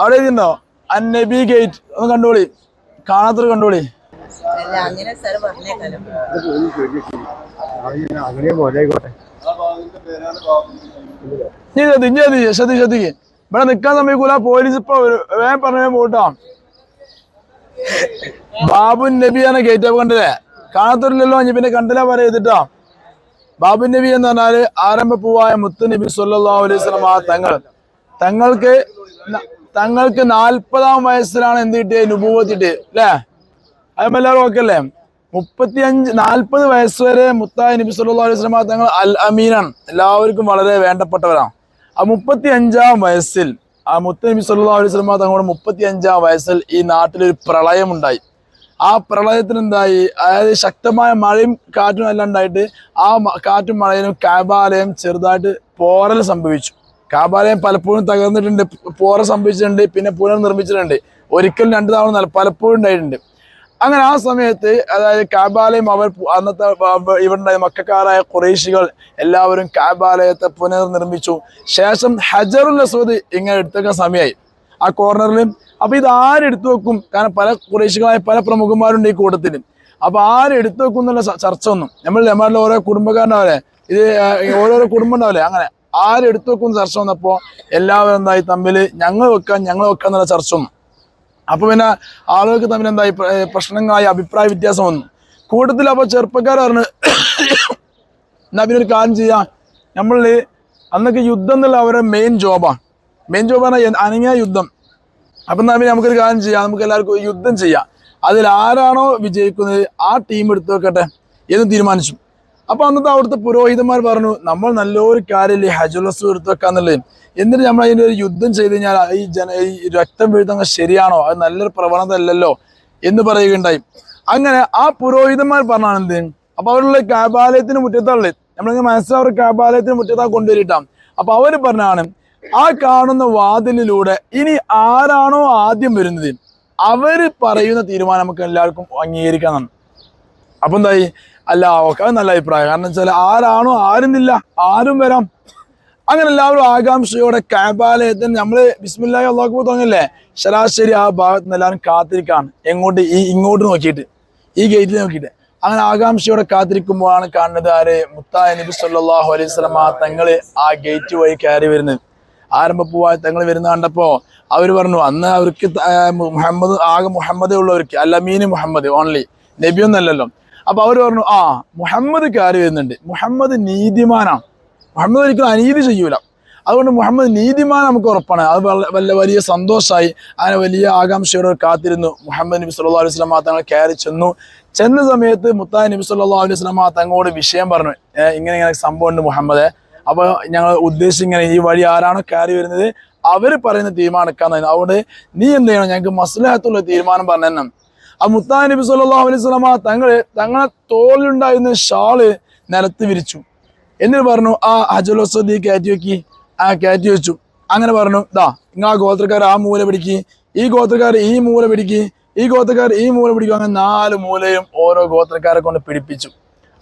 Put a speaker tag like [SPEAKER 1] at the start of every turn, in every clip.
[SPEAKER 1] അവിടെ എഴുതിണ്ടോ അന്നബി ഗേറ്റ് ഒന്ന് കണ്ടോളി. കാണാത്തൊരു കണ്ടോളി. ഇനി ശ്രദ്ധി ശ്രദ്ധി ശ്രദ്ധിക്ക് ഇവിടെ നിക്കാൻ സമയക്കൂല പോലീസ് ഇപ്പൊ വരും. വേഗം പറഞ്ഞ പോട്ടാ. ബാബു നബി ആണ് ഗേറ്റ് അപ്പ് കണ്ടില്ലേ കാണാത്തൊരില്ലല്ലോ ഇനി പിന്നെ കണ്ടില്ല പറ ചെയ്തിട്ടാ. ബാബു നബി എന്ന് പറഞ്ഞാൽ ആരംഭ പൂവായ മുത്തു നബി സല്ലാ അലൈഹി വസല്ലം തങ്ങൾ. തങ്ങൾക്ക് തങ്ങൾക്ക് നാൽപ്പതാം വയസ്സിലാണ് എന്ത് കിട്ടിയത്? നുപൂവത്ത് കിട്ടിയത് അല്ലേ? അതും എല്ലാവരും ഓക്കെ അല്ലേ? മുപ്പത്തി അഞ്ച് നാൽപ്പത് വയസ്സ് വരെ മുത്തായ നബി സല്ലാ അലൈഹി വസല്ലം തങ്ങൾ അൽ അമീനാണ്. എല്ലാവർക്കും വളരെ വേണ്ടപ്പെട്ടവരാണ്. ആ മുപ്പത്തി അഞ്ചാം വയസ്സിൽ ആ മുത്ത നബി സല്ലാ അലൈഹി വസല്ലം തങ്ങളുടെ മുപ്പത്തി അഞ്ചാം വയസ്സിൽ ഈ നാട്ടിലൊരു പ്രളയം ഉണ്ടായി ആ പ്രളയത്തിന് എന്തായി? അതായത് ശക്തമായ മഴയും കാറ്റും എല്ലാം ഉണ്ടായിട്ട് ആ കാറ്റും മഴയിലും കാബാലയം ചെറുതായിട്ട് പോറൽ സംഭവിച്ചു. കാബാലയം പലപ്പോഴും തകർന്നിട്ടുണ്ട് പോറ സംഭവിച്ചിട്ടുണ്ട് പിന്നെ പുനർനിർമ്മിച്ചിട്ടുണ്ട്. ഒരിക്കലും രണ്ടു തവണ പലപ്പോഴും ഉണ്ടായിട്ടുണ്ട്. അങ്ങനെ ആ സമയത്ത് അതായത് കാബാലയം അവർ അന്നത്തെ ഇവരുടെ മക്കാരായ കുറേശികൾ എല്ലാവരും കാബാലയത്തെ പുനർനിർമ്മിച്ചു. ശേഷം ഹജറുൽ അസ്വദ് ഇങ്ങനെ എടുത്തൊക്കെ സമയമായി ആ കോർണറിൽ അപ്പൊ ഇത് ആരെടുത്തു വെക്കും? കാരണം പല കുറേശികളായ പല പ്രമുഖന്മാരുണ്ട് ഈ കൂട്ടത്തിൽ. അപ്പൊ ആരെടുത്തു വെക്കും എന്നുള്ള ചർച്ച ഒന്നും. നമ്മൾ നമ്മളുടെ ഓരോ കുടുംബക്കാരനാവല്ലേ ഇത് ഓരോരോ കുടുംബം ഉണ്ടാവില്ലേ? അങ്ങനെ. ആരെടുത്തു വെക്കുന്ന ചർച്ച വന്നപ്പോൾ എല്ലാവരും എന്തായി? തമ്മിൽ ഞങ്ങൾ വെക്കാൻ ഞങ്ങൾ വെക്കാൻ എന്നുള്ള ചർച്ച വന്നു. അപ്പൊ പിന്നെ ആളുകൾക്ക് തമ്മിൽ എന്തായി? പ്ര- പ്രശ്നങ്ങളായി അഭിപ്രായ വ്യത്യാസം വന്നു. കൂട്ടത്തിൽ അപ്പൊ ചെറുപ്പക്കാർ പറഞ്ഞു എന്നാ പിന്നെ ഒരു കാര്യം ചെയ്യാം. നമ്മൾ അന്നൊക്കെ യുദ്ധം എന്നുള്ള അവരുടെ മെയിൻ ജോബാണ് മെയിൻ ജോബാണ് അനങ്ങിയ യുദ്ധം. അപ്പൊ എന്നാ പിന്നെ നമുക്കൊരു കാര്യം ചെയ്യാം. നമുക്ക് എല്ലാവർക്കും യുദ്ധം ചെയ്യാം. അതിൽ ആരാണോ വിജയിക്കുന്നത് ആ ടീം എടുത്തു വെക്കട്ടെ എന്ന് തീരുമാനിച്ചു. അപ്പൊ അന്നത്തെ അവിടുത്തെ പുരോഹിതന്മാർ പറഞ്ഞു നമ്മൾ നല്ലൊരു കാര്യമില്ലേ ഹജുലസ് എടുത്തുവെക്കാന്നുള്ളത് എന്നിട്ട് നമ്മൾ അതിന്റെ ഒരു യുദ്ധം ചെയ്ത് കഴിഞ്ഞാൽ ഈ ജന ഈ രക്തം വീഴുന്ന ശരിയാണോ? അത് നല്ലൊരു പ്രവണത അല്ലല്ലോ എന്ന് പറയുകയുണ്ടായി. അങ്ങനെ ആ പുരോഹിതന്മാർ പറഞ്ഞാണ് എന്ത്? അപ്പൊ അവരുള്ള കാബാലയത്തിന് മുറ്റത്താൾ നമ്മളിങ്ങനെ മനസ്സിലാവർ കാബാലയത്തിന് മുറ്റത്താ കൊണ്ടുവരിട്ടാം അപ്പൊ അവർ പറഞ്ഞാണ് ആ കാണുന്ന വാതിലിലൂടെ ഇനി ആരാണോ ആദ്യം വരുന്നത്? അവർ പറയുന്ന തീരുമാനം നമുക്ക് എല്ലാവർക്കും അംഗീകരിക്കാന്നാണ് അപ്പൊ എന്തായി? അല്ല ഓക്കെ. അത് നല്ല അഭിപ്രായം. കാരണം വെച്ചാൽ ആരാണോ ആരുന്നില്ല ആരും വരാം. അങ്ങനെ എല്ലാവരും ആകാംക്ഷയോടെ കാബാലയത്തിന് നമ്മൾ ബിസ്മില്ലാഹി അള്ളാഹു തുടങ്ങില്ലേ ശരാശരി ആ ഭാഗത്ത് നിന്ന് എല്ലാവരും കാത്തിരിക്കാണ്. എങ്ങോട്ട് ഈ ഇങ്ങോട്ട് നോക്കിയിട്ട് ഈ ഗേറ്റിൽ നോക്കിയിട്ട്. അങ്ങനെ ആകാംക്ഷയോടെ കാത്തിരിക്കുമ്പോഴാണ് കാണുന്നത് ആര്? മുത്തായ നബി സല്ലല്ലാഹു അലൈഹി വസല്ലമ തങ്ങൾ ആ ഗേറ്റ് വഴി കയറി വരുന്നത്. പോവാ തങ്ങൾ വരുന്ന കണ്ടപ്പോൾ അവർ പറഞ്ഞു അന്ന് അവർക്ക് മുഹമ്മദ് ആകെ മുഹമ്മദേ ഉള്ളവർക്ക് അല്ലമീന് മുഹമ്മദ് ഓൺലി നബിയൊന്നല്ലല്ലോ. അപ്പൊ അവർ പറഞ്ഞു ആ മുഹമ്മദ് കയറി വരുന്നുണ്ട്? മുഹമ്മദ് നീതിമാനാണ് മുഹമ്മദ് ഒരിക്കലും അനീതി ചെയ്യൂല. അതുകൊണ്ട് മുഹമ്മദ് നീതിമാൻ നമുക്ക് ഉറപ്പാണ്. അത് വല്ല- വലിയ സന്തോഷമായി അങ്ങനെ വലിയ ആകാംക്ഷയോടെ കാത്തിരുന്നു. മുഹമ്മദ് നബി സല്ലാ അലൈഹി വസല്ലമ തങ്ങൾ കയറി ചെന്നു. ചെന്ന സമയത്ത് മുത്താൻ നബി സല്ലാ അലൈഹി വസല്ലമ തങ്ങളോട് വിഷയം പറഞ്ഞു. ഇങ്ങനെ ഇങ്ങനെ സംഭവം ഉണ്ട് മുഹമ്മദെ. അപ്പൊ ഞങ്ങൾ ഉദ്ദേശിച്ച് ഇങ്ങനെ ഈ വഴി ആരാണോ കയറി വരുന്നത് അവർ പറയുന്ന തീരുമാനം എടുക്കാന്ന് അതുകൊണ്ട് നീ എന്ത് ചെയ്യണം? ഞങ്ങൾക്ക് മസ്ലഹത്തുള്ള തീരുമാനം പറഞ്ഞു തന്നെ ആ മുത്താൻ നബി സല്ലല്ലാഹു അലൈഹി വസല്ലമ തങ്ങൾ തങ്ങളെ തോളിലുണ്ടായിരുന്ന ഷാൾ നിലത്ത് വിരിച്ചു. എന്നിട്ട് പറഞ്ഞു ആ അജലോസ്വതി കയറ്റി വെക്കി. ആ കയറ്റി വെച്ചു. അങ്ങനെ പറഞ്ഞു ദാ ഇങ്ങ ആ ഗോത്രക്കാർ ആ മൂല പിടിക്കി. ഈ ഗോത്രക്കാർ ഈ മൂല പിടിക്കി. ഈ ഗോത്രക്കാർ ഈ മൂല പിടിക്കും. അങ്ങനെ നാല് മൂലയും ഓരോ ഗോത്രക്കാരെ കൊണ്ട് പിടിപ്പിച്ചു.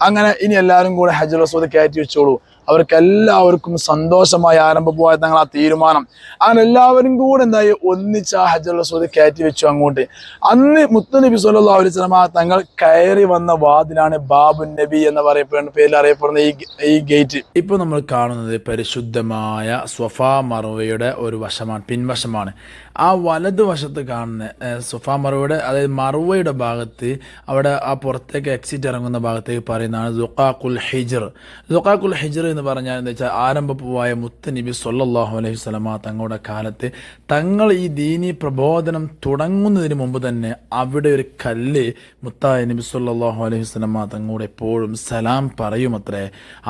[SPEAKER 1] അങ്ങനെ ഇനി എല്ലാവരും കൂടെ വസൂദ് കയറ്റി വെച്ചോളൂ. അവർക്ക് എല്ലാവർക്കും സന്തോഷമായി ആരംഭപ്പോയ തങ്ങൾ ആ തീരുമാനം. അങ്ങനെ എല്ലാവരും കൂടെ എന്തായി? ഒന്നിച്ച് ആ ഹജുൽ റസൂദ് കയറ്റി വെച്ചു അങ്ങോട്ട്. അന്ന് മുത്തനബി സല്ലല്ലാഹു അലൈഹി വസല്ലമ തങ്ങൾ കയറി വന്ന വാതിലാണ് ബാബു നബി എന്ന് പറയപ്പെടുന്ന പേരിൽ അറിയപ്പെടുന്ന ഈ ഈ ഗേറ്റ്. ഇപ്പൊ നമ്മൾ കാണുന്നത് പരിശുദ്ധമായ സ്വഫ മറുവയുടെ ഒരു വശമാണ് പിൻവശമാണ്. ആ വലതുവശത്ത് കാണുന്ന സ്വഫാ മറുവയുടെ അതായത് മറുവയുടെ ഭാഗത്ത് അവിടെ ആ പുറത്തേക്ക് എക്സിറ്റ് ഇറങ്ങുന്ന ഭാഗത്തേക്ക് പറയുന്നതാണ് ദുഖാഖുൽ ഹിജർ. ദുഖാഖുൽ ഹിജർ എന്ന് പറഞ്ഞാൽ എന്താ വെച്ചാൽ ആരംഭപ്പൂവായ മുത്തനബി നബി സല്ലല്ലാഹു അലൈഹി വസല്ലമ തങ്ങളുടെ കാലത്ത് തങ്ങൾ ഈ ദീനി പ്രബോധനം തുടങ്ങുന്നതിന് മുമ്പ് തന്നെ അവിടെ ഒരു കല്ല് മുത്തായ നബി സൊല്ലാഹു അലൈഹി സ്വലമ തങ്ങളുടെ എപ്പോഴും സലാം പറയുമത്രേ.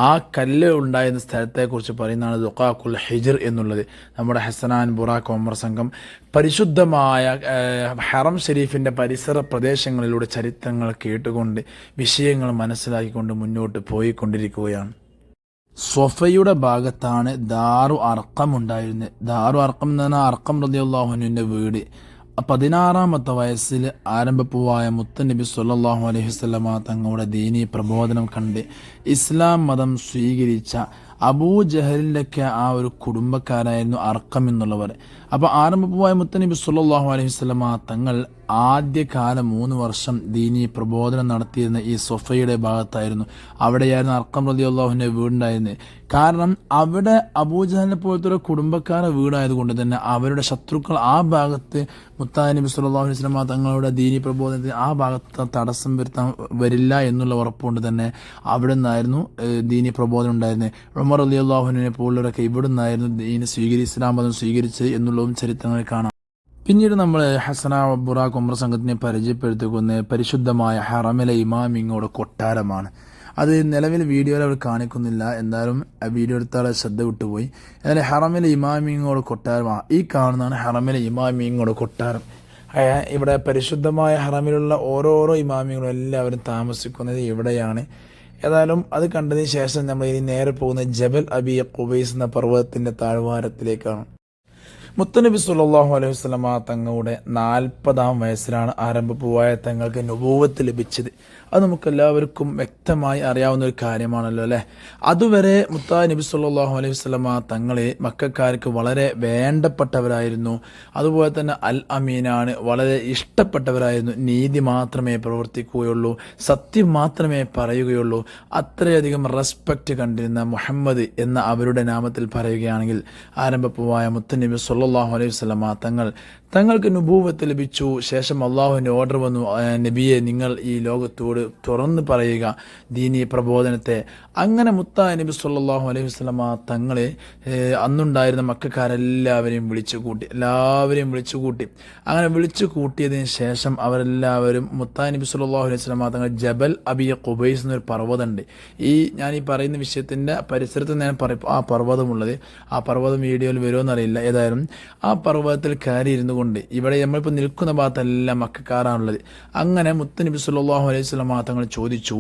[SPEAKER 1] ആ കല്ല് ഉണ്ടായിരുന്ന സ്ഥലത്തെക്കുറിച്ച് പറയുന്നതാണ് ദുഖാഖുൽ ഹിജർ എന്നുള്ളത്. നമ്മുടെ ഹസനാൻ ബുറാഖ് ഒമർ സംഘം പരിശുദ്ധമായ ഹറം ഷെരീഫിന്റെ പരിസര പ്രദേശങ്ങളിലൂടെ ചരിത്രങ്ങൾ കേട്ടുകൊണ്ട് വിഷയങ്ങൾ മനസ്സിലാക്കിക്കൊണ്ട് മുന്നോട്ട് പോയിക്കൊണ്ടിരിക്കുകയാണ്. സൊഫയുടെ ഭാഗത്താണ് ദാറു അർക്കം ഉണ്ടായിരുന്നത്. ദാറു അർക്കം എന്ന് പറഞ്ഞാൽ അർക്കം റതിയുള്ളാഹുനുവിന്റെ വീട്. പതിനാറാമത്തെ വയസ്സിൽ ആരംഭപ്പൂവായ മുത്തനബി സല്ലാഹു അലൈഹി വസല്ലമ തങ്ങളുടെ ദീനീ പ്രബോധനം കണ്ട് ഇസ്ലാം മതം സ്വീകരിച്ച
[SPEAKER 2] അബൂ ജഹലിന്റെയൊക്കെ ആ ഒരു കുടുംബക്കാരായിരുന്നു അർക്കം എന്നുള്ളവർ. അപ്പോൾ ആരംഭമായ മുത്തനബി സുല്ലാഹു അലൈഹി വസല്ലമ തങ്ങൾ ആദ്യകാല മൂന്ന് വർഷം ദീനി പ്രബോധനം നടത്തിയിരുന്ന ഈ സൊഫയുടെ ഭാഗത്തായിരുന്നു. അവിടെയായിരുന്നു അർക്കം റതി അള്ളാഹുവിന്റെ വീടുണ്ടായിരുന്നത്. കാരണം അവിടെ അബൂജഹലിനെ പോലത്തെ ഒരു കുടുംബക്കാരുടെ വീടായതുകൊണ്ട് തന്നെ അവരുടെ ശത്രുക്കൾ ആ ഭാഗത്ത് മുത്താ നബി സല്ലല്ലാഹു അലൈഹി വസല്ലമ തങ്ങളുടെ ദീനി പ്രബോധനത്തിന് ആ ഭാഗത്ത് തടസ്സം വരുത്താൻ വരില്ല എന്നുള്ള ഉറപ്പുകൊണ്ട് തന്നെ അവിടെ നിന്നായിരുന്നു ദീനി പ്രബോധനം ഉണ്ടായിരുന്നത്. ഉമർ അലി അള്ളാഹുവിനെ പോലുള്ളവരൊക്കെ ഇവിടെ നിന്നായിരുന്നു ദീനി സ്വീകരി ഇസ്ലാം മതം സ്വീകരിച്ചത് എന്നുള്ളതും ചരിത്രങ്ങളിൽ കാണാം. പിന്നീട് നമ്മൾ ഹസന ബുറാഖ് ഉമ്ര സംഘത്തിനെ പരിചയപ്പെടുത്തിക്കുന്ന പരിശുദ്ധമായ ഹറമിലെ ഇമാമിങ്ങോട് കൊട്ടാരമാണ്. അത് നിലവിൽ വീഡിയോയിൽ അവർ കാണിക്കുന്നില്ല. എന്തായാലും വീഡിയോ എടുത്താൽ ശ്രദ്ധ വിട്ടുപോയി. എന്നാൽ ഹറമിലെ ഇമാമിങ്ങോട് കൊട്ടാരമാണ് ഈ കാണുന്നതാണ് ഹറമിലെ ഇമാമിങ്ങോട് കൊട്ടാരം. ഇവിടെ പരിശുദ്ധമായ ഹറമിലുള്ള ഓരോരോ ഇമാമിങ്ങളും എല്ലാവരും താമസിക്കുന്നത് ഇവിടെയാണ്. ഏതായാലും അത് കണ്ടതിന് ശേഷം നമ്മൾ ഇനി നേരെ പോകുന്നത് ജബൽ അബിയ കുബൈസ് എന്ന പർവതത്തിന്റെ താഴ്വാരത്തിലേക്കാണ്. മുത്തനബി സുല്ലാഹു അലൈഹി വസ്ലമ തങ്ങളുടെ നാൽപ്പതാം വയസ്സിലാണ് ആരംഭപ്പൂവായ തങ്ങൾക്ക് നുപൂവത്ത് ലഭിച്ചത്. അത് നമുക്ക് എല്ലാവർക്കും വ്യക്തമായി അറിയാവുന്ന ഒരു കാര്യമാണല്ലോ അല്ലേ? അതുവരെ മുത്താ നബി സല്ലല്ലാഹു അലൈഹി വസല്ലമ തങ്ങളെ മക്കാർക്ക് വളരെ വേണ്ടപ്പെട്ടവരായിരുന്നു. അതുപോലെ തന്നെ അൽ അമീനാണ് വളരെ ഇഷ്ടപ്പെട്ടവരായിരുന്നു. നീതി മാത്രമേ പ്രവർത്തിക്കുകയുള്ളൂ സത്യം മാത്രമേ പറയുകയുള്ളൂ. അത്രയധികം റെസ്പെക്റ്റ് കണ്ടിരുന്ന മുഹമ്മദ് എന്ന അവരുടെ നാമത്തിൽ പറയുകയാണെങ്കിൽ ആരംഭപ്പുവായ മുത്തനബി സല്ലല്ലാഹു അലൈഹി വസല്ലമ തങ്ങൾ തങ്ങൾക്ക് നുഭൂവത്ത് ലഭിച്ചു. ശേഷം അള്ളാഹുവിന്റെ ഓർഡർ വന്നു. നബിയെ നിങ്ങൾ ഈ ലോകത്തോട് തുറന്നു പറയുക. ദീനി പ്രബോധനത്തെ. അങ്ങനെ മുത്ത നബി സല്ലാഹു അലൈഹി വസല്ലമ തങ്ങളെ അന്നുണ്ടായിരുന്ന മക്കാരെല്ലാവരെയും വിളിച്ചു കൂട്ടി എല്ലാവരെയും വിളിച്ചു കൂട്ടി അങ്ങനെ വിളിച്ചു കൂട്ടിയതിന് ശേഷം അവരെല്ലാവരും മുത്ത നബി സല്ലാഹു അലൈഹി വസല്ലമ തങ്ങൾ ജബൽ അബിയ കുബൈസ് എന്നൊരു പർവതമുണ്ട്. ഈ ഞാൻ ഈ പറയുന്ന വിഷയത്തിന്റെ പരിസരത്ത് ഞാൻ പറയും ആ പർവതമുള്ളത്. ആ പർവതം വീഡിയോയിൽ വരുമെന്നറിയില്ല. ഏതായാലും ആ പർവതത്തിൽ കയറി ഇരുന്നു കൊണ്ട് ഇവിടെ നമ്മളിപ്പോൾ നിൽക്കുന്ന ഭാഗത്തെല്ലാം മക്കാറാണുള്ളത് അങ്ങനെ മുത്തനബി സുല്ലാഹു അലൈഹി സ്വലം തങ്ങൾ ചോദിച്ചു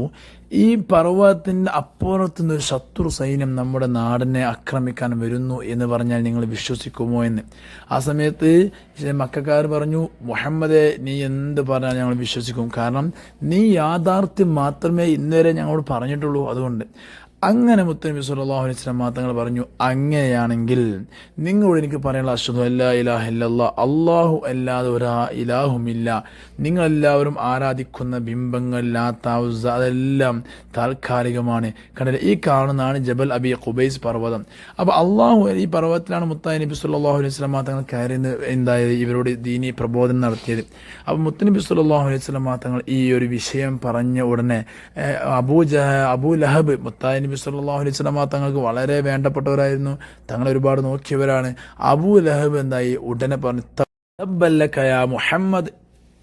[SPEAKER 2] ഈ പർവതത്തിന്റെ അപ്പുറത്തു നിന്നൊരു ശത്രു സൈന്യം നമ്മുടെ നാടിനെ ആക്രമിക്കാൻ വരുന്നു എന്ന് പറഞ്ഞാൽ നിങ്ങൾ വിശ്വസിക്കുമോ എന്ന്. ആ സമയത്ത് മക്കാർ പറഞ്ഞു മുഹമ്മദെ നീ എന്ത് പറഞ്ഞാൽ ഞങ്ങൾ വിശ്വസിക്കും. കാരണം നീ യാഥാർത്ഥ്യം മാത്രമേ ഇന്നുവരെ ഞങ്ങളോട് പറഞ്ഞിട്ടുള്ളൂ. അതുകൊണ്ട് അങ്ങനെ മുത്തനബി സല്ലല്ലാഹു അലൈഹി സ്വലം തങ്ങൾ പറഞ്ഞു അങ്ങനെയാണെങ്കിൽ നിങ്ങളോട് എനിക്ക് പറയാനുള്ള അശ്വതം അല്ലാ ഇലാഹ ഇല്ലല്ലാ അല്ലാഹു അല്ലാതെ ഒരാ ഇലാഹുമില്ല. നിങ്ങളെല്ലാവരും ആരാധിക്കുന്ന ബിംബങ്ങൾ ലാത്താവുസ ഉസ്സ അതെല്ലാം താൽക്കാലികമാണ്. കണ്ടില്ല? ഈ കാണുന്നതാണ് ജബൽ അബി ഖുബൈസ് പർവതം. അപ്പോൾ അള്ളാഹു ഈ പർവതത്തിലാണ് മുത്തായി നബി സുല്ലാഹു അലൈഹി വസല്ലം തങ്ങൾ കയറി എന്തായത്? ഇവരോട് ദീനി പ്രബോധനം നടത്തിയത്. അപ്പോൾ മുത്തനബി സുല്ലാഹു അലൈഹി വസല്ലം തങ്ങൾ ഈ ഒരു വിഷയം പറഞ്ഞ ഉടനെ അബൂ ജഹ അബൂ ലഹബ് മുത്തായി നബി സുല്ലാഹു അലൈഹി വസല്ലം തങ്ങൾക്ക് വളരെ വേണ്ടപ്പെട്ടവരായിരുന്നു. തങ്ങൾ ഒരുപാട് നോക്കിയവരാണ്. അബൂ ലഹബ് എന്തായി? ഉടനെ പറഞ്ഞു "തബ്ബല്ലക യാ മുഹമ്മദ്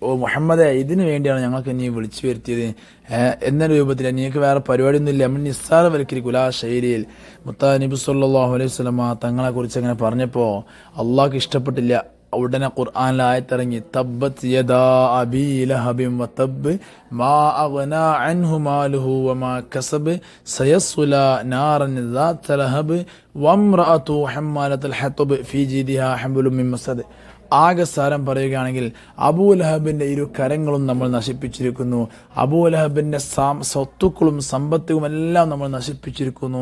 [SPEAKER 2] ഓ മുഹമ്മദെ ഇതിനു വേണ്ടിയാണ് ഞങ്ങൾക്ക് നീ വിളിച്ചു വരുത്തിയത് ഏഹ്, എന്ന രൂപത്തിൽ നീക്ക് വേറെ പരിപാടിയൊന്നുമില്ല നമ്മൾ നിസ്സാരവൽക്കരിക്കൂല ആ ശൈലിയിൽ മുത്താ നബി സല്ലല്ലാഹു അലൈഹി വസല്ലമ തങ്ങളെ കുറിച്ച് അങ്ങനെ പറഞ്ഞപ്പോൾ അള്ളാഹ്ക്ക് ഇഷ്ടപ്പെട്ടില്ല ഉടനെ ഖുർആനിൽ ആയത്തിറങ്ങി തബ്ബത് യദാ അബീ ലഹബിൻ വതബ് മാ അഗ്ന അൻഹു മാലുഹു വമാ കസബ് സയസ്ല നാറൻ ذات ലഹബ് വംറഅതു ഹമ്മാലത്തുൽ ഹതബ് ഫീ ജീദിഹാ ഹംലും മിൻ മസദ് ആകെ സാരം പറയുകയാണെങ്കിൽ അബൂലഹബിന്റെ ഇരു കരങ്ങളും നമ്മൾ നശിപ്പിച്ചിരിക്കുന്നു. അബൂലഹബിന്റെ സാം സ്വത്തുക്കളും സമ്പത്തുകളും എല്ലാം നമ്മൾ നശിപ്പിച്ചിരിക്കുന്നു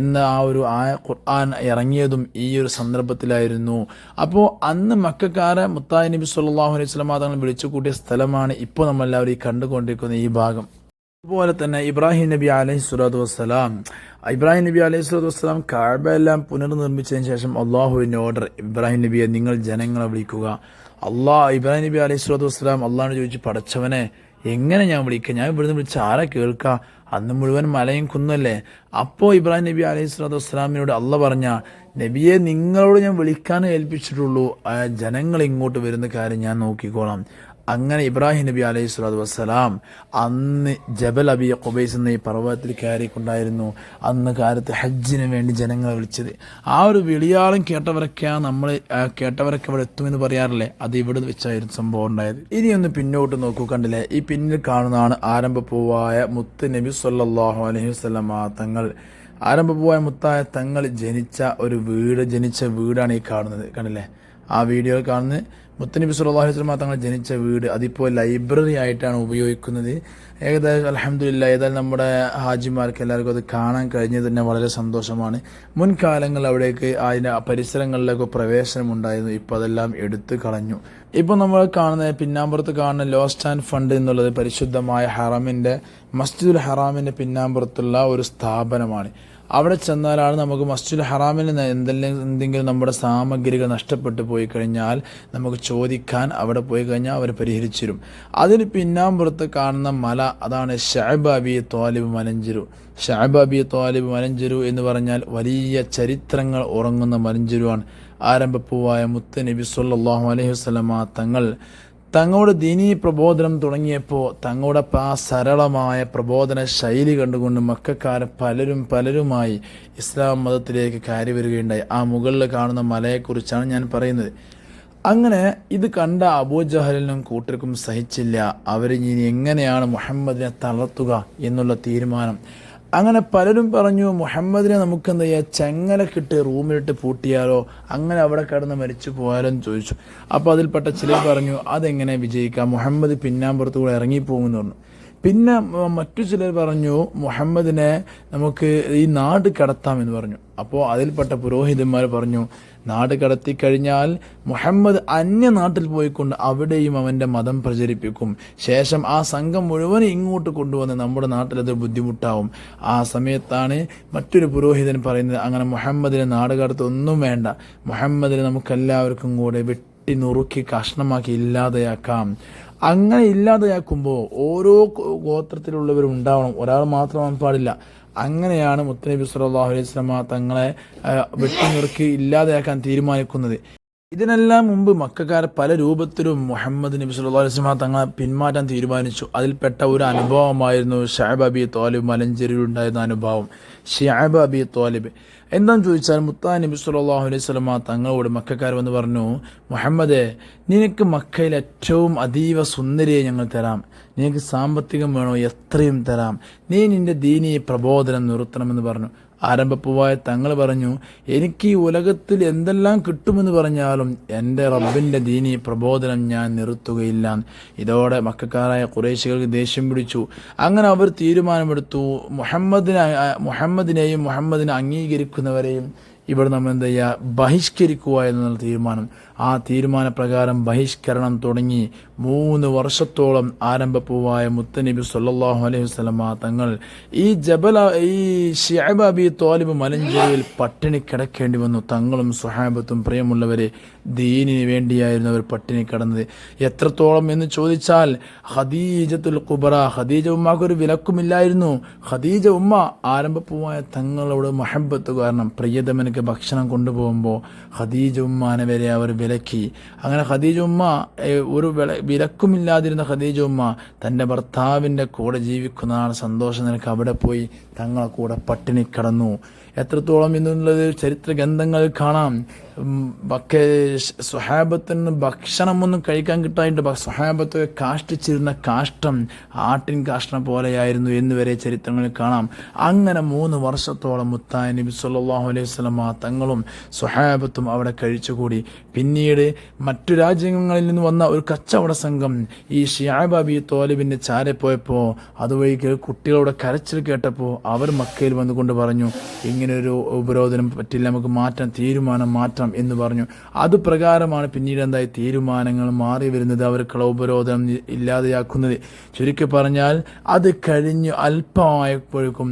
[SPEAKER 2] എന്ന ആ ഒരു ആ ഖുർആൻ ഇറങ്ങിയതും ഈ ഒരു സന്ദർഭത്തിലായിരുന്നു. അപ്പോൾ അന്ന് മക്കാരെ മുത്തായി നബി സല്ലല്ലാഹു അലൈഹി വസല്ലം തങ്ങൾ വിളിച്ചു കൂട്ടിയ സ്ഥലമാണ് ഇപ്പോൾ നമ്മളെല്ലാവരും ഈ കണ്ടുകൊണ്ടിരിക്കുന്ന ഈ ഭാഗം. അതുപോലെ തന്നെ ഇബ്രാഹിം നബി അലൈഹി സ്വലാത്തു വസ്സലാം. ഇബ്രാഹിം നബി അലൈഹി സ്വലാത്തു വസ്സലാം കാഴ്ബ എല്ലാം പുനർനിർമ്മിച്ചതിന് ശേഷം അള്ളാഹുവിന്റെ ഓർഡർ ഇബ്രാഹിം നബിയെ നിങ്ങൾ ജനങ്ങളെ വിളിക്കുക. അള്ളാഹ് ഇബ്രാഹിം നബി അലൈഹി സ്വലാത്തു വസ്സലാം അള്ളാഹിനെ ചോദിച്ചു പടച്ചവനെ എങ്ങനെ ഞാൻ വിളിക്കുക ഞാൻ ഇവിടുന്ന് വിളിച്ച് ആരെ കേൾക്കുക അന്ന് മുഴുവൻ മലയും കുന്നല്ലേ? അപ്പോൾ ഇബ്രാഹിം നബി അലൈഹി സ്വലാത്തു വസ്സലാമിനോട് അള്ള പറഞ്ഞ നബിയെ നിങ്ങളോട് ഞാൻ വിളിക്കാൻ ഏൽപ്പിച്ചിട്ടുള്ളൂ. ജനങ്ങൾ ഇങ്ങോട്ട് വരുന്ന കാര്യം ഞാൻ നോക്കിക്കോളാം. അങ്ങനെ ഇബ്രാഹിം നബി അലൈഹി സ്വലാത്തു വസ്സലാം അന്ന് ജബൽ അബി ഖുബൈസ് എന്ന ഈ പർവതത്തിൽ കയറിക്കൊണ്ടായിരുന്നു അന്ന് കാലത്ത് ഹജ്ജിന് വേണ്ടി ജനങ്ങളെ വിളിച്ചത്. ആ ഒരു വിളിയാളം കേട്ടവരൊക്കെയാണ് നമ്മൾ കേട്ടവരൊക്കെ ഇവിടെ എത്തുമെന്ന് പറയാറില്ലേ? അത് ഇവിടെ വെച്ചായിരുന്നു സംഭവം ഉണ്ടായത്. ഇനി ഒന്ന് പിന്നോട്ട് നോക്കൂ കണ്ടില്ലേ? ഈ പിന്നിൽ കാണുന്നതാണ് ആരംഭപ്പൂവായ മുത്ത് നബി സല്ലാഹു അലൈഹി വസല്ലമ തങ്ങൾ. ആരംഭപ്പൂവായ മുത്തായ തങ്ങൾ ജനിച്ച ഒരു വീട് ജനിച്ച വീടാണ് ഈ കാണുന്നത്. കണ്ടില്ലേ? ആ വീഡിയോ കാണുന്ന മുത്തനബി സുല്ലാഹു വസ്ലമ തങ്ങൾ ജനിച്ച വീട് അതിപ്പോൾ ലൈബ്രറി ആയിട്ടാണ് ഉപയോഗിക്കുന്നത്. ഏകദേശം അലഹമില്ല ഏതായാലും നമ്മുടെ ഹാജിമാർക്ക് എല്ലാവർക്കും അത് കാണാൻ കഴിഞ്ഞത് തന്നെ വളരെ സന്തോഷമാണ്. മുൻകാലങ്ങൾ അവിടേക്ക് അതിന്റെ പരിസരങ്ങളിലേക്ക് പ്രവേശനം ഉണ്ടായിരുന്നു. ഇപ്പോൾ അതെല്ലാം എടുത്തു കളഞ്ഞു. ഇപ്പോൾ നമ്മൾ കാണുന്ന പിന്നാമ്പുറത്ത് കാണുന്ന ലോസ്റ്റ് ആൻഡ് ഫണ്ട് എന്നുള്ളത് പരിശുദ്ധമായ ഹറാമിന്റെ മസ്ജിദുൽ ഹറാമിന്റെ പിന്നാമ്പുറത്തുള്ള ഒരു സ്ഥാപനമാണ്. അവിടെ ചെന്നാലാണ് നമുക്ക് മസ്ജിദ് ഹറാമിൽ എന്തെല്ലാം എന്തെങ്കിലും നമ്മുടെ സാമഗ്രികൾ നഷ്ടപ്പെട്ടു പോയി കഴിഞ്ഞാൽ നമുക്ക് ചോദിക്കാൻ അവിടെ പോയി കഴിഞ്ഞാൽ അവർ പരിഹരിച്ചു തരും അതിന് പിന്നാമ്പുറത്ത് കാണുന്ന മല അതാണ് ഷഹബാബി തോലിബ് മലഞ്ചിരു. ഷഹബാബി തോലിബ് മലഞ്ചിരു എന്ന് പറഞ്ഞാൽ വലിയ ചരിത്രങ്ങൾ ഉറങ്ങുന്ന മലഞ്ചിരുവാണ്. ആരംഭപ്പൂവായ മുത്ത് നബി സല്ലല്ലാഹു അലൈഹി വസല്ലമ തങ്ങൾ തങ്ങളുടെ ദീനീ പ്രബോധനം തുടങ്ങിയപ്പോൾ തങ്ങളുടെ ആ സരളമായ പ്രബോധന ശൈലി കണ്ടുകൊണ്ട് മക്കാർ പലരും പലരുമായി ഇസ്ലാം മതത്തിലേക്ക് കയറി വരികയുണ്ടായി. ആ മുകളിൽ കാണുന്ന മലയെക്കുറിച്ചാണ് ഞാൻ പറയുന്നത്. അങ്ങനെ ഇത് കണ്ട അബൂജഹലിനും കൂട്ടർക്കും സഹിച്ചില്ല. അവരിനി എങ്ങനെയാണ് മുഹമ്മദിനെ തളർത്തുക എന്നുള്ള തീരുമാനം? അങ്ങനെ പലരും പറഞ്ഞു മുഹമ്മദിനെ നമുക്ക് എന്താ ചെയ്യുക ചെങ്ങലക്കിട്ട് റൂമിലിട്ട് പൂട്ടിയാലോ? അങ്ങനെ അവിടെ കിടന്ന് മരിച്ചു പോയാലോ എന്ന് ചോദിച്ചു. അപ്പോൾ അതിൽപ്പെട്ട ചിലർ പറഞ്ഞു അതെങ്ങനെ വിജയിക്കാം? മുഹമ്മദ് പിന്നാമ്പുറത്ത് കൂടെ ഇറങ്ങിപ്പോകുമെന്ന് പറഞ്ഞു. പിന്നെ മറ്റു ചിലർ പറഞ്ഞു മുഹമ്മദിനെ നമുക്ക് ഈ നാട് കടത്താം എന്ന് പറഞ്ഞു. അപ്പോൾ അതിൽപ്പെട്ട പുരോഹിതന്മാർ പറഞ്ഞു നാട് കടത്തി കഴിഞ്ഞാൽ മുഹമ്മദ് അന്യ നാട്ടിൽ പോയിക്കൊണ്ട് അവിടെയും അവന്റെ മതം പ്രചരിപ്പിക്കും. ശേഷം ആ സംഘം മുഴുവൻ ഇങ്ങോട്ട് കൊണ്ടുവന്ന് നമ്മുടെ നാട്ടിലത് ബുദ്ധിമുട്ടാവും. ആ സമയത്താണ് മറ്റൊരു പുരോഹിതൻ പറയുന്നത് അങ്ങനെ മുഹമ്മദിനെ നാട് കടത്തൊന്നും വേണ്ട. മുഹമ്മദിനെ നമുക്കെല്ലാവർക്കും കൂടെ വെട്ടി നുറുക്കി കഷ്ണമാക്കി ഇല്ലാതെയാക്കാം. അങ്ങനെ ഇല്ലാതെയാക്കുമ്പോൾ ഓരോ ഗോത്രത്തിലുള്ളവരും ഉണ്ടാവണം. ഒരാൾ മാത്രമാകാൻ പാടില്ല. അങ്ങനെയാണ് മുത്തനബി സല്ലാഹു അലൈഹി വസല്ലമ തങ്ങളെ വെട്ടിനുറുക്കി ഇല്ലാതെയാക്കാൻ തീരുമാനിക്കുന്നത്. ഇതിനെല്ലാം മുമ്പ് മക്കാരെ പല രൂപത്തിലും മുഹമ്മദ് നബി സല്ലല്ലാഹു അലൈഹി വസല്ലം തങ്ങളെ പിന്മാറ്റാൻ തീരുമാനിച്ചു. അതിൽപ്പെട്ട ഒരു അനുഭവമായിരുന്നു ഷാബ് അബി തോലിബ് മലഞ്ചേരിയിൽ ഉണ്ടായിരുന്ന അനുഭവം. ഷാബ് അബി തോലിബ് എന്താണെന്ന് ചോദിച്ചാൽ മുത്താ നബി സല്ലല്ലാഹു അലൈഹി വസല്ലം തങ്ങളോട് മക്കാർ വന്ന് പറഞ്ഞു മുഹമ്മദേ നിനക്ക് മക്കയിൽ ഏറ്റവും അതീവ സുന്ദരിയെ ഞങ്ങൾ തരാം. നിനക്ക് സാമ്പത്തികം വേണോ? എത്രയും തരാം. നീ നിന്റെ ദീനീ പ്രബോധനം നിർത്തണമെന്ന് പറഞ്ഞു. ആരംഭപ്പൂവായ തങ്ങൾ പറഞ്ഞു എനിക്ക് ഈ ഉലകത്തിൽ എന്തെല്ലാം കിട്ടുമെന്ന് പറഞ്ഞാലും എന്റെ റബ്ബിന്റെ ദീനി പ്രബോധനം ഞാൻ നിർത്തുകയില്ല. ഇതോടെ മക്കാരായ കുറേശികൾക്ക് ദേഷ്യം പിടിച്ചു. അങ്ങനെ അവർ തീരുമാനമെടുത്തു. മുഹമ്മദിനെ മുഹമ്മദിനെയും മുഹമ്മദിനെ അംഗീകരിക്കുന്നവരെയും ഇവിടെ നമ്മൾ എന്താ ചെയ്യുക? ബഹിഷ്കരിക്കുക എന്നുള്ള തീരുമാനം. ആ തീരുമാനപ്രകാരം ബഹിഷ്കരണം തുടങ്ങി മൂന്ന് വർഷത്തോളം ആരംഭപ്പൂവായ മുത്തനബി സല്ലാഹു അലൈഹി വസ്ലമ തങ്ങൾ ഈ ജബല ഈ ഷിഅബ് അബി തോലിബ് മലഞ്ചേരിയിൽ പട്ടിണി കിടക്കേണ്ടി വന്നു. തങ്ങളും സുഹാബത്തും പ്രിയമുള്ളവരെ ദീനിന് വേണ്ടിയായിരുന്നു അവർ പട്ടിണി കിടന്നത്. എത്രത്തോളം എന്ന് ചോദിച്ചാൽ ഖദീജത്തുൽ കുബറ ഖദീജ ഉമ്മാക്ക് ഒരു വിലക്കുമില്ലായിരുന്നു. ഖദീജ ഉമ്മ ആരംഭപ്പൂവായ തങ്ങളോട് മഹബത്ത് കാരണം പ്രിയതമനക്ക് ഭക്ഷണം കൊണ്ടുപോകുമ്പോൾ ഖദീജ ഉമ്മാനെ വരെ അവർ വിലക്കി. അങ്ങനെ ഖദീജ ഉമ്മ ഒരു വില വിലക്കുമില്ലാതിരുന്ന ഖദീജ ഉമ്മ തന്റെ ഭർത്താവിന്റെ കൂടെ ജീവിക്കുന്നതാണ് സന്തോഷം. നിനക്ക് അവിടെ പോയി തങ്ങളെ കൂടെ പട്ടിണി കിടന്നു. എത്രത്തോളം ഇന്നുള്ളത് ചരിത്ര ഗ്രന്ഥങ്ങൾ കാണാം. ഉം, ബക്കെ സുഹാബത്തിന് ഭക്ഷണമൊന്നും കഴിക്കാൻ കിട്ടായിട്ട് സുഹാബത്ത് കാഷ്ടിച്ചിരുന്ന കാഷ്ടം ആട്ടിൻ കാഷ്ടം പോലെയായിരുന്നു എന്ന് വരെ ചരിത്രങ്ങളിൽ കാണാം. അങ്ങനെ മൂന്ന് വർഷത്തോളം മുത്താൻ നബി സല്ലാഹു അലൈഹി വസല്ലമ തങ്ങളും സ്വഹാബത്തും അവിടെ കഴിച്ചുകൂടി. പിന്നീട് മറ്റു രാജ്യങ്ങളിൽ നിന്ന് വന്ന ഒരു കച്ചവട സംഘം ഈ ഷിയാബ് അബി തോലിബിന്റെ ചാരെ പോയപ്പോൾ അതുവഴി കുട്ടികളോട് കുട്ടികളുടെ കരച്ചിൽ കേട്ടപ്പോൾ അവർ മക്കയിൽ വന്നുകൊണ്ട് പറഞ്ഞു ഇങ്ങനെ ഒരു ഉപരോധനം പറ്റില്ല നമുക്ക് മാറ്റാൻ തീരുമാനം മാറ്റാം എന്ന് പറഞ്ഞു. അത് പ്രകാരമാണ് പിന്നീട് എന്തായി? തീരുമാനങ്ങൾ മാറി വരുന്നത്. അവർ ഉപരോധനം ഇല്ലാതെയാക്കുന്നത്. ചുരുക്കി പറഞ്ഞാൽ അത് കഴിഞ്ഞ് അല്പമായപ്പോഴേക്കും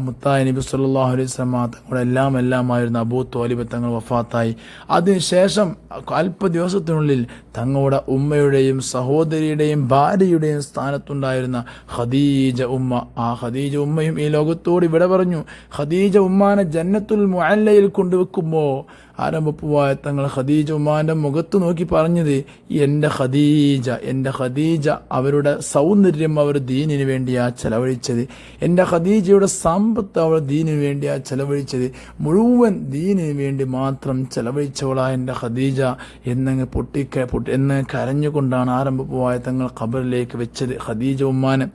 [SPEAKER 2] മുത്തായ നബി സല്ലാഹു അലൈഹി വസല്ലമ തങ്ങളുടെ എല്ലാം എല്ലാമായിരുന്ന അബൂ തോലിബ് തങ്ങൾ വഫാത്തായി. അതിനുശേഷം അല്പ ദിവസത്തിനുള്ളിൽ തങ്ങളുടെ ഉമ്മയുടെയും സഹോദരിയുടെയും ഭാര്യയുടെയും സ്ഥാനത്തുണ്ടായിരുന്ന ഖദീജ ഉമ്മ ആ ഖദീജ ഉമ്മയും ഈ ലോകത്തോട് ഇവിടെ പറഞ്ഞു. ഖദീജ ഉമ്മാനെ ജന്നത്തുൽ മുഅല്ലയിൽ കൊണ്ടുവെക്കുമ്പോൾ ആരംഭപ്പുവായ തങ്ങൾ ഖദീജ ഉമ്മാന്റെ മുഖത്ത് നോക്കി പറഞ്ഞത് എന്റെ ഖദീജ എന്റെ ഖദീജ അവരുടെ സൗന്ദര്യം അവർ ദീനിന് വേണ്ടിയാ ചെലവഴിച്ചത്. എന്റെ ഖദീജയുടെ സമ്പത്ത് അവർ ദീനിന് വേണ്ടിയാ ചെലവഴിച്ചത്. മുഴുവൻ ദീനിന് വേണ്ടി മാത്രം ചെലവഴിച്ചവളാ എന്റെ ഖദീജ. എന്നങ്ങ് പൊട്ടിക്ക പൊട്ടി എന്ന് കരഞ്ഞുകൊണ്ടാണ് ആരംഭപ്പുവായ തങ്ങൾ ഖബറിലേക്ക് വെച്ചത് ഖദീജ ഉമ്മാന്.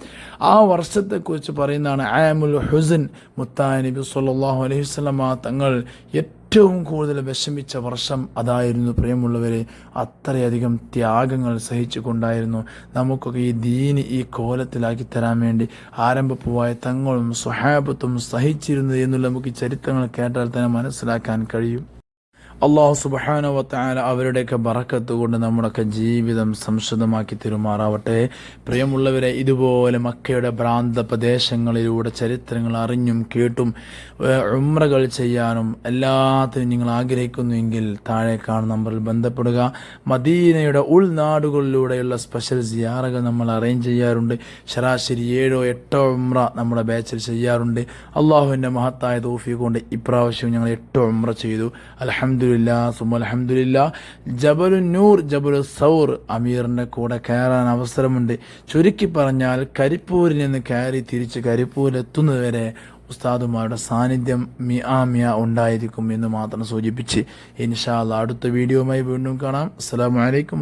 [SPEAKER 2] ആ വർഷത്തെക്കുറിച്ച് പറയുന്നതാണ് ആമുൽ ഹുസൻ മുത്താ നബി സല്ലല്ലാഹു അലൈഹി വസല്ലമ തങ്ങൾ ഏറ്റവും കൂടുതൽ വിഷമിച്ച വർഷം അതായിരുന്നു പ്രിയമുള്ളവരെ. അത്രയധികം ത്യാഗങ്ങൾ സഹിച്ചു കൊണ്ടായിരുന്നു നമുക്കൊക്കെ ഈ ദീന് ഈ കോലത്തിലാക്കി തരാൻ വേണ്ടി ആരംഭപ്പുവായ തങ്ങളും സ്വഹാബത്തും സഹിച്ചിരുന്നത് എന്നുള്ള നമുക്ക് ചരിത്രങ്ങൾ കേട്ടാൽ തന്നെ മനസ്സിലാക്കാൻ കഴിയും. അള്ളാഹു സുബാനവത്തായ അവരുടെയൊക്കെ ബറക്കത്ത് കൊണ്ട് നമ്മുടെയൊക്കെ ജീവിതം സംശുദ്ധമാക്കി തിരുമാറാവട്ടെ. പ്രിയമുള്ളവരെ ഇതുപോലെ മക്കയുടെ ഭ്രാന്ത പ്രദേശങ്ങളിലൂടെ ചരിത്രങ്ങൾ അറിഞ്ഞും കേട്ടും ഉമ്രകൾ ചെയ്യാനും എല്ലാത്തിനും നിങ്ങൾ ആഗ്രഹിക്കുന്നുവെങ്കിൽ താഴെ കാണുന്ന നമ്പറിൽ ബന്ധപ്പെടുക. മദീനയുടെ ഉൾനാടുകളിലൂടെയുള്ള സ്പെഷ്യൽ സിയാറകൾ നമ്മൾ അറേഞ്ച് ചെയ്യാറുണ്ട്. ശരാശരി ഏഴോ എട്ടോ ഉമ്ര നമ്മുടെ ബാച്ചിൽ ചെയ്യാറുണ്ട്. അള്ളാഹുവിന്റെ മഹത്തായ തോഫി കൊണ്ട് ഇപ്രാവശ്യം ഞങ്ങൾ എട്ടോ ഉമ്ര ചെയ്തു. അലഹമുല്ല സുമ അലഹമുല്ല ജബലു നൂർ ജബലു സൗർ അമീറിന്റെ കൂടെ കയറാൻ അവസരമുണ്ട്. ചുരുക്കി പറഞ്ഞാൽ കരിപ്പൂരിൽ നിന്ന് കയറി തിരിച്ച് കരിപ്പൂരിലെത്തുന്നതുവരെ ഉസ്താദുമാരുടെ സാന്നിധ്യം മിയാ മിയ ഉണ്ടായിരിക്കും എന്ന് മാത്രം സൂചിപ്പിച്ച് ഇൻഷാല്ല അടുത്ത വീഡിയോയുമായി വീണ്ടും കാണാം. അസ്സലാമു അലൈക്കും